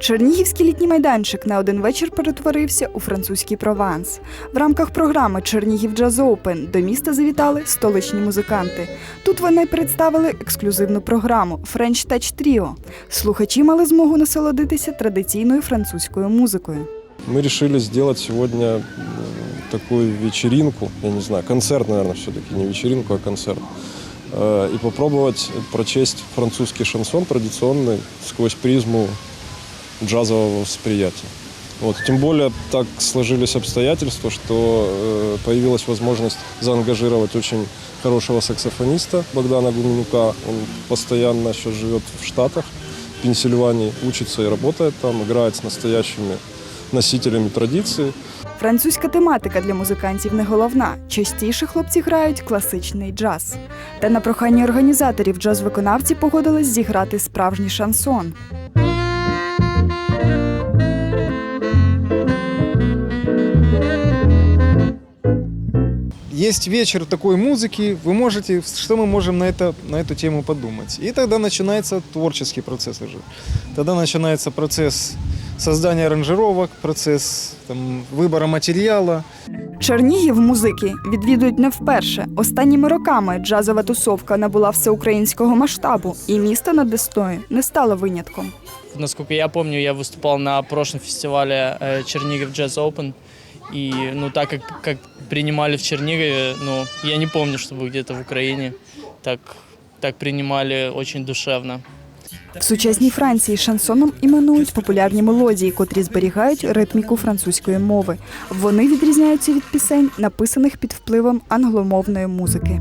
Чернігівський літній майданчик на один вечір перетворився у французький прованс. В рамках програми Чернігів Джаз Оупен до міста завітали столичні музиканти. Тут вони представили ексклюзивну програму French Touch Trio. Слухачі мали змогу насолодитися традиційною французькою музикою. Мы решили сделать сегодня м, такую вечеринку, я не знаю, концерт, наверное, все-таки не вечеринку, а концерт. Э, И попробовать прочесть французский шансон традиционный сквозь призму джазового восприятия. Вот. Тем более так сложились обстоятельства, что э, появилась возможность заангажировать очень хорошего саксофониста Богдана Гуменюка. Он постоянно сейчас живет в Штатах, в Пенсильвании, учится и работает там, играет с настоящими носителями традиції. Французька тематика для музикантів не головна. Частіше хлопці грають класичний джаз. Та на прохання організаторів джаз-виконавці погодились зіграти справжній шансон. есть вечер такой музыки, вы можете, что мы можем на, это, на эту тему подумать. И тогда начинается творческий процесс уже. Тогда начинается процесс создания аранжировок, процесс там, выбора материала. Чернігів музики відвідують не вперше. Останніми роками джазова тусовка набула всеукраїнського масштабу, і місто над Десною не стало винятком. Насколько я помню, я выступал на прошлом фестивале э, Чернигов Jazz Open. И, ну, так как, как принимали в Чернигове, ну, я не помню, чтобы где-то в Украине так, так принимали очень душевно. В сучасній Франції шансоном іменують популярні мелодії, котрі зберігають ритміку французької мови. Вони відрізняються від пісень, написаних під впливом англомовної музики.